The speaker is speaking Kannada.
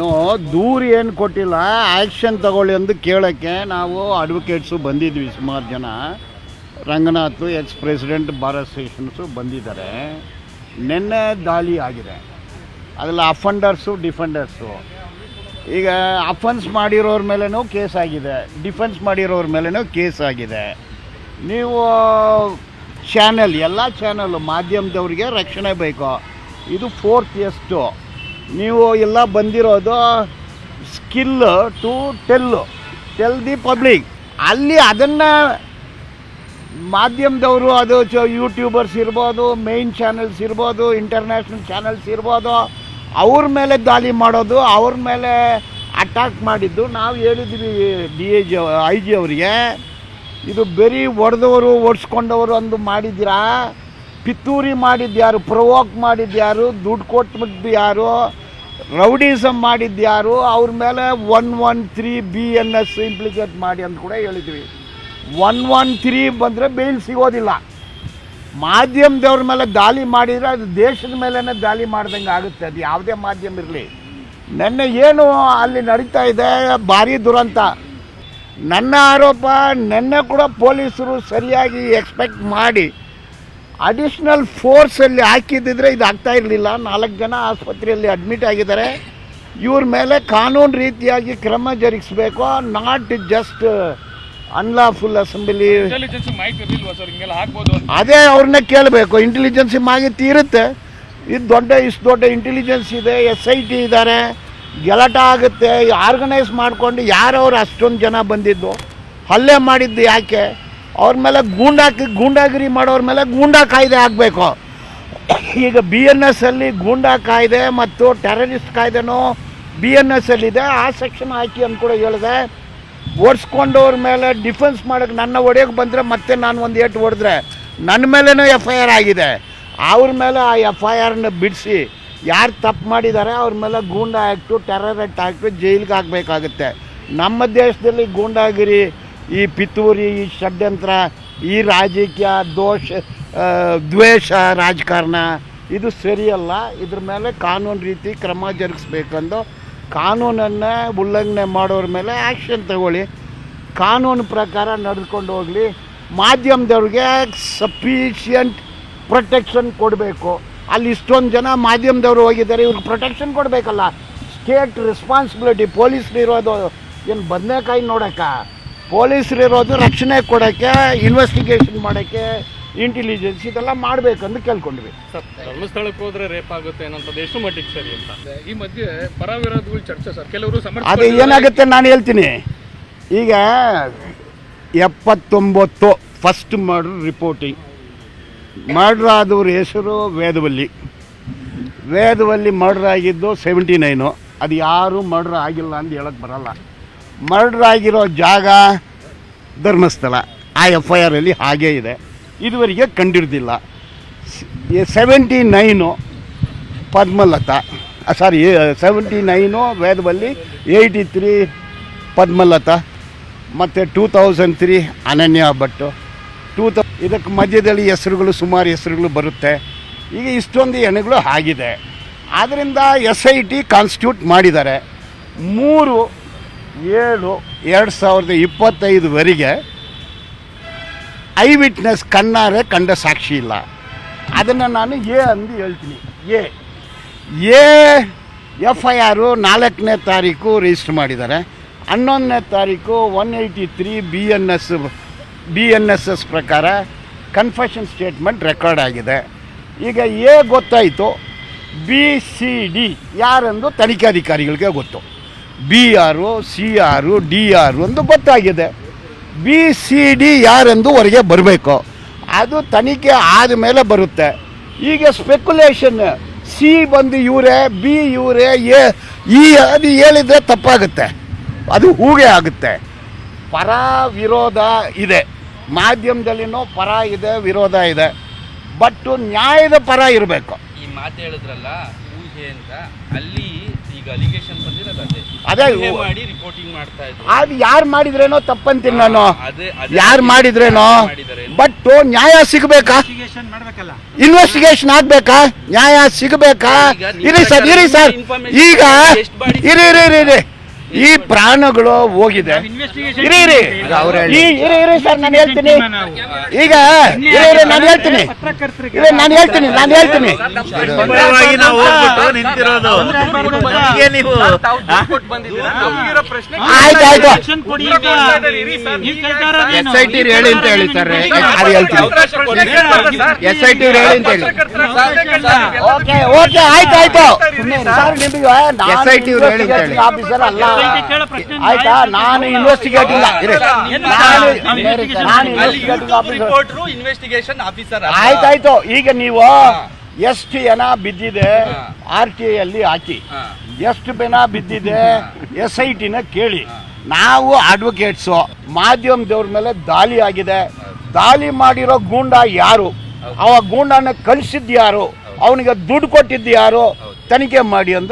ನೋ, ದೂರ ಏನು ಕೊಟ್ಟಿಲ್ಲ ಆ್ಯಕ್ಷನ್ ತಗೊಳ್ಳಿ ಎಂದು ಕೇಳೋಕ್ಕೆ ನಾವು ಅಡ್ವೊಕೇಟ್ಸು ಬಂದಿದ್ವಿ ಸುಮಾರು ಜನ. Ranganath ex president Bharat stations ಬಂದಿದ್ದಾರೆ. ನಿನ್ನೆ ದಾಳಿ ಆಗಿದೆ. ಅದರಲ್ಲಿ ಅಫೆಂಡರ್ಸು ಡಿಫೆಂಡರ್ಸು ಈಗ ಅಫೆನ್ಸ್ ಮಾಡಿರೋರ ಮೇಲೇನೂ ಕೇಸ್ ಆಗಿದೆ. ಡಿಫೆನ್ಸ್ ಮಾಡಿರೋರ ಮೇಲೇನೂ ಕೇಸ್ ಆಗಿದೆ. ನೀವು ಚಾನೆಲ್ ಎಲ್ಲ ಚಾನಲ್ ಮಾಧ್ಯಮದವ್ರಿಗೆ ರಕ್ಷಣೆ ಬೇಕು. ಇದು ಫೋರ್ತ್ ಎಷ್ಟು ನೀವು ಎಲ್ಲ ಬಂದಿರೋದು skill to tell tell the public ಅಲ್ಲಿ ಅದನ್ನು ಮಾಧ್ಯಮದವರು, ಅದು ಚ ಯೂಟ್ಯೂಬರ್ಸ್ ಇರ್ಬೋದು ಮೇಯ್ನ್ ಚಾನಲ್ಸ್ ಇರ್ಬೋದು ಇಂಟರ್ನ್ಯಾಷನಲ್ ಚಾನಲ್ಸ್ ಇರ್ಬೋದು, ಅವ್ರ ಮೇಲೆ ದಾಳಿ ಮಾಡೋದು, ಅವ್ರ ಮೇಲೆ ಅಟ್ಯಾಕ್ ಮಾಡಿದ್ದು ನಾವು ಹೇಳಿದ್ವಿ D A G I G ಅವರಿಗೆ. ಇದು ಬರೀ ಹೊಡೆದವರು ಓಡಿಸ್ಕೊಂಡವರು ಅಂದು ಮಾಡಿದ್ದೀರಾ? ಪಿತ್ತೂರಿ ಮಾಡಿದ್ಯಾರು ಪ್ರವೋಕ್ ಮಾಡಿದ್ಯಾರು ದುಡ್ಡು ಕೊಟ್ಟು ಯಾರು ರೌಡಿಸಮ್ ಮಾಡಿದ್ಯಾರು ಅವ್ರ ಮೇಲೆ one one three B N S implicate ಮಾಡಿ ಅಂತ ಕೂಡ ಹೇಳಿದ್ವಿ. ಒನ್ ಒನ್ ತ್ರೀ ಬಂದರೆ ಬೇಲ್ ಸಿಗೋದಿಲ್ಲ. ಮಾಧ್ಯಮದವ್ರ ಮೇಲೆ ದಾಳಿ ಮಾಡಿದರೆ ಅದು ದೇಶದ ಮೇಲೇ ದಾಳಿ ಮಾಡ್ದಂಗೆ ಆಗುತ್ತೆ. ಅದು ಯಾವುದೇ ಮಾಧ್ಯಮ ಇರಲಿ. ನೆನ್ನೆ ಏನು ಅಲ್ಲಿ ನಡೀತಾ ಇದೆ, ಭಾರಿ ದುರಂತ. ನನ್ನ ಆರೋಪ, ನೆನ್ನೆ ಕೂಡ ಪೊಲೀಸರು ಸರಿಯಾಗಿ ಎಕ್ಸ್ಪೆಕ್ಟ್ ಮಾಡಿ ಅಡಿಷ್ನಲ್ ಫೋರ್ಸಲ್ಲಿ ಹಾಕಿದ್ದಿದ್ರೆ ಇದು ಆಗ್ತಾ ಇರಲಿಲ್ಲ. ನಾಲ್ಕು ಜನ ಆಸ್ಪತ್ರೆಯಲ್ಲಿ ಅಡ್ಮಿಟ್ ಆಗಿದ್ದಾರೆ. ಇವ್ರ ಮೇಲೆ ಕಾನೂನು ರೀತಿಯಾಗಿ ಕ್ರಮ ಜರುಗಿಸ್ಬೇಕು. ನಾಟ್ ಜಸ್ಟ್ ಅನ್ಲಾಫುಲ್ ಅಸೆಂಬ್ಲಿ ಅದೇ ಅವ್ರನ್ನ ಕೇಳಬೇಕು. ಇಂಟೆಲಿಜೆನ್ಸಿ ಮಾಹಿತಿ ಇರುತ್ತೆ ಇದು ದೊಡ್ಡ ಇಷ್ಟು ದೊಡ್ಡ ಇಂಟೆಲಿಜೆನ್ಸ್ ಇದೆ ಎಸ್ ಐ ಟಿ ಇದ್ದಾರೆ ಗೆಲಾಟ ಆಗುತ್ತೆ. ಆರ್ಗನೈಸ್ ಮಾಡಿಕೊಂಡು ಯಾರವ್ರು ಅಷ್ಟೊಂದು ಜನ ಬಂದಿದ್ದು? ಹಲ್ಲೆ ಮಾಡಿದ್ದು ಯಾಕೆ? ಅವ್ರ ಮೇಲೆ ಗೂಂಡಾಕಿ ಗೂಂಡಾಗಿರಿ ಮಾಡೋರ ಮೇಲೆ ಗೂಂಡಾ ಕಾಯ್ದೆ ಆಗಬೇಕು. ಈಗ ಬಿ ಎನ್ ಎಸ್ ಅಲ್ಲಿ ಗೂಂಡಾ ಕಾಯ್ದೆ ಮತ್ತು ಟೆರರಿಸ್ಟ್ ಕಾಯ್ದೆನೂ ಬಿ ಎನ್ ಎಸ್ ಅಲ್ಲಿ ಇದೆ. ಆ ಸೆಕ್ಷನ್ ಹಾಕಿ ಅಂತ ಕೂಡ ಹೇಳಿದೆ. ಓಡಿಸ್ಕೊಂಡವ್ರ ಮೇಲೆ ಡಿಫೆನ್ಸ್ ಮಾಡೋಕ್ಕೆ ನನ್ನ ಒಡೆಯೋಕೆ ಬಂದರೆ ಮತ್ತೆ ನಾನು ಒಂದು ಏಟು ಹೊಡೆದ್ರೆ. ನನ್ನ ಮೇಲೇನೂ ಎಫ್ ಐ ಆರ್ ಆಗಿದೆ. ಅವ್ರ ಮೇಲೆ ಆ ಎಫ್ ಐ ಆರ್ನ ಬಿಡಿಸಿ. ಯಾರು ತಪ್ಪು ಮಾಡಿದ್ದಾರೆ ಅವ್ರ ಮೇಲೆ ಗೂಂಡಾ ಆ್ಯಕ್ಟು ಟೆರರ್ ಆ್ಯಕ್ಟ್ ಜೈಲಿಗೆ ಹಾಕಬೇಕಾಗುತ್ತೆ. ನಮ್ಮ ದೇಶದಲ್ಲಿ ಗೂಂಡಾಗಿರಿ ಈ ಪಿತೂರಿ, ಈ ಷಡ್ಯಂತ್ರ, ಈ ರಾಜಕೀಯ, ದೋಷ ದ್ವೇಷ, ರಾಜಕಾರಣ, ಇದು ಸರಿಯಲ್ಲ. ಇದ್ರ ಮೇಲೆ ಕಾನೂನು ರೀತಿ ಕ್ರಮ ಜರುಗಿಸ್ಬೇಕಂದು ಕಾನೂನನ್ನು ಉಲ್ಲಂಘನೆ ಮಾಡೋರ ಮೇಲೆ ಆ್ಯಕ್ಷನ್ ತಗೊಳ್ಳಿ. ಕಾನೂನು ಪ್ರಕಾರ ನಡೆದುಕೊಂಡು ಹೋಗಲಿ. ಮಾಧ್ಯಮದವ್ರಿಗೆ ಸಫಿಷಿಯಂಟ್ ಪ್ರೊಟೆಕ್ಷನ್ ಕೊಡಬೇಕು. ಅಲ್ಲಿ ಇಷ್ಟೊಂದು ಜನ ಮಾಧ್ಯಮದವರು ಹೋಗಿದ್ದಾರೆ, ಇವ್ರಿಗೆ ಪ್ರೊಟೆಕ್ಷನ್ ಕೊಡಬೇಕಲ್ಲ. ಸ್ಟೇಟ್ ರೆಸ್ಪಾನ್ಸಿಬಿಲಿಟಿ ಪೊಲೀಸ್ನಿರೋದು ಏನು ಬದನೆಕಾಯಿ ನೋಡೋಕ್ಕ? ಪೊಲೀಸರು ಇರೋದು ರಕ್ಷಣೆ ಕೊಡೋಕ್ಕೆ ಇನ್ವೆಸ್ಟಿಗೇಷನ್ ಮಾಡೋಕ್ಕೆ ಇಂಟೆಲಿಜೆನ್ಸ್ ಇದೆಲ್ಲ ಮಾಡಬೇಕಂದು ಕೇಳ್ಕೊಂಡ್ವಿ. ಸರ್ ಧರ್ಮಸ್ಥಳಕ್ಕೆ ಹೋದ್ರೆ ರೇಪ್ ಆಗುತ್ತೆ ಅನ್ನೋದು ಎಷ್ಟು ಮಟ್ಟಿಗೆ ಸರಿ ಅಂತ? ಈ ಮಧ್ಯೆ ಪರ ವಿರೋಧಗಳು ಚರ್ಚೆ ಸರ್ ಕೆಲವರು ಅದು ಏನಾಗುತ್ತೆ ನಾನು ಹೇಳ್ತೀನಿ. ಈಗ ಎಪ್ಪತ್ತೊಂಬತ್ತು ಫಸ್ಟ್ ಮರ್ಡ್ರ್ ರಿಪೋರ್ಟಿಂಗ್ ಮರ್ಡ್ರ್ ಆದವ್ರ ಹೆಸರು ವೇದವಲ್ಲಿ. ವೇದವಲ್ಲಿ ಮರ್ಡ್ರ್ ಆಗಿದ್ದು ಸೆವೆಂಟಿ ನೈನು ಅದು ಯಾರೂ ಮರ್ಡ್ರ್ ಆಗಿಲ್ಲ ಅಂತ ಹೇಳಕ್ಕೆ ಬರಲ್ಲ. ಮರ್ಡ್ರ್ ಆಗಿರೋ ಜಾಗ, ಧರ್ಮಸ್ಥಳ. ಆ ಎಫ್ ಐ ಆರಲ್ಲಿ ಹಾಗೇ ಇದೆ. ಇದುವರೆಗೆ ಕಂಡಿಡ್ದಿಲ್ಲ seventy nine Padmalatha. Sorry seventy nine Vedavalli eighty three Padmalatha, ಮತ್ತು two thousand three Ananya Bhat two ತೌ ಇದಕ್ಕೆ ಮಧ್ಯದಲ್ಲಿ ಹೆಸರುಗಳು, ಸುಮಾರು ಹೆಸರುಗಳು ಬರುತ್ತೆ. ಈಗ ಇಷ್ಟೊಂದು ಎಣೆಗಳು ಆಗಿದೆ. ಆದ್ದರಿಂದ ಎಸ್ ಐ ಟಿ ಕಾನ್ಸ್ಟಿಟ್ಯೂಟ್ ಮಾಡಿದ್ದಾರೆ. ಮೂರು ಏಳು ಎರಡು ಸಾವಿರದ ಇಪ್ಪತ್ತೈದುವರೆಗೆ ಐ ವಿಟ್ನೆಸ್ ಕಣ್ಣಾರೆ ಕಂಡ ಸಾಕ್ಷಿ ಇಲ್ಲ. ಅದನ್ನು ನಾನು ಎ ಅಂದು ಹೇಳ್ತೀನಿ. ಎ. ಎ ಎಫ್ ಐ ಆರು ನಾಲ್ಕನೇ ತಾರೀಕು ರಿಜಿಸ್ಟರ್ ಮಾಡಿದ್ದಾರೆ. ಹನ್ನೊಂದನೇ ತಾರೀಕು one eighty three B N S B N S S ಪ್ರಕಾರ ಕನ್ಫೆಷನ್ ಸ್ಟೇಟ್ಮೆಂಟ್ ರೆಕಾರ್ಡ್ ಆಗಿದೆ. ಈಗ ಎ ಗೊತ್ತಾಯಿತು. ಬಿ, ಸಿ, ಡಿ ಯಾರೆಂದು ತನಿಖಾಧಿಕಾರಿಗಳಿಗೆ ಗೊತ್ತು. ಬಿ ಆರು ಸಿ ಆರು ಡಿ ಆರು ಎಂದು ಗೊತ್ತಾಗಿದೆ. ಬಿ ಸಿ ಡಿ ಯಾರೆಂದು ಹೊರಗೆ ಬರಬೇಕು? ಅದು ತನಿಖೆ ಆದಮೇಲೆ ಬರುತ್ತೆ. ಈಗ ಸ್ಪೆಕ್ಯುಲೇಷನ್ ಸಿ ಬಂದು ಇವರೇ ಬಿ ಇವರೇ, ಎ, ಈ ಅದು ಹೇಳಿದರೆ ತಪ್ಪಾಗುತ್ತೆ. ಅದು ಹೂಗೆ ಆಗುತ್ತೆ. ಪರ ವಿರೋಧ ಇದೆ. ಮಾಧ್ಯಮದಲ್ಲಿನೂ ಪರ ಇದೆ, ವಿರೋಧ ಇದೆ. ಬಟ್ ನ್ಯಾಯದ ಪರ ಇರಬೇಕು. ಈ ಮಾತು ಹೇಳಿದ್ರಲ್ಲ, ಊಹೆ ಅಂತ. ಅಲ್ಲಿ ಈಗ ಅಲಿಗೇಷನ್ ಬಂದಿರೋದು ಅದೇ. ಅದೇ ಮಾಡಿ ರಿಪೋರ್ಟಿಂಗ್ ಮಾಡ್ತಾ ಇದ್ರು. ಅದು ಯಾರು ಮಾಡಿದ್ರೇನೋ ತಪ್ಪಂತೀನಿ ನಾನು. ಅದೇ ಅದೇ ಯಾರು ಮಾಡಿದ್ರೇನೋ. ಮಾಡಿದ್ದಾರೆ ಬಟ್ ನ್ಯಾಯ ಸಿಗಬೇಕಾ? ಇನ್ವೆಸ್ಟಿಗೇಷನ್ ಆಗ್ಬೇಕಾ? ನ್ಯಾಯ ಸಿಗಬೇಕಾ? ಇರಿ ಸರ್ ಇರಿ ಸರ್. ಈಗ ಇರಿ ಇರಿ ಇರಿ. ಈ ಪ್ರಾಣಗಳು ಹೋಗಿದೆ. ಇರಿ ಇರಿ. ಈ ಇರಿ ಇರಿ ಸರ್ ನಾನು ಹೇಳ್ತೀನಿ. ಈಗ ಇರಿ ಇರಿ ನಾನು ಹೇಳ್ತೀನಿ. ಇರಿ ನಾನು ಹೇಳ್ತೀನಿ ನಾನು ಹೇಳ್ತೀನಿ. ಪರವಾಗಿ ನಾವು ಹೋಗ್ಬಿಟ್ಟು ನಿಂತಿರೋದು. ನಮಗೆ ನೀವು ಆಯ್ತು ಆಯ್ತು. ಎಸ್ ಐ ಟಿ ಹೇಳಿ ಅಂತ ಹೇಳಿ ಸರ್ ಅದು ಹೇಳ್ತೀನಿ. ಎಸ್ ಐ ಟಿ ಹೇಳಿ ಅಂತ ಹೇಳಿ ಓಕೆ ಓಕೆ ಆಯ್ತು ಆಯ್ತು. ಸರ್. ನಿಮಗೆ SIT ಹೇಳಿ ಅಂತ ಹೇಳಿ. ಆಫೀಸರ್ ಅಲ್ಲ. ಆಯ್ತಾ? ನಾನು ಇನ್ವೆಸ್ಟಿಗೇಟ್ ಇಲ್ಲ. ನಾನು ನಾನು ಇನ್ವೆಸ್ಟಿಗೇಟಿಂಗ್ ಇನ್ವೆಸ್ಟಿಗೇಷನ್ ಆಫೀಸರ್ ಆಯ್ತಾಯ್ತು. ಈಗ ನೀವು ಎಷ್ಟು ಜನ ಬಿದ್ದಿದೆ ಆರ್ ಟಿ ಅಲ್ಲಿ ಹಾಕಿ. ಎಷ್ಟು ಜನ ಬಿದ್ದಿದೆ ಎಸ್ ಐ ಟಿನ ಕೇಳಿ. ನಾವು ಅಡ್ವೊಕೇಟ್ಸು ಮಾಧ್ಯಮದವ್ರ ಮೇಲೆ ದಾಳಿ ಆಗಿದೆ. ದಾಳಿ ಮಾಡಿರೋ ಗೂಂಡ ಯಾರು? ಅವ ಗೂಂಡನ ಕಳಿಸಿದ್ದು ಯಾರು? ಅವನಿಗೆ ದುಡ್ಡು ಕೊಟ್ಟಿದ್ದು ಯಾರು? ತನಿಖೆ ಮಾಡಿ ಅಂತ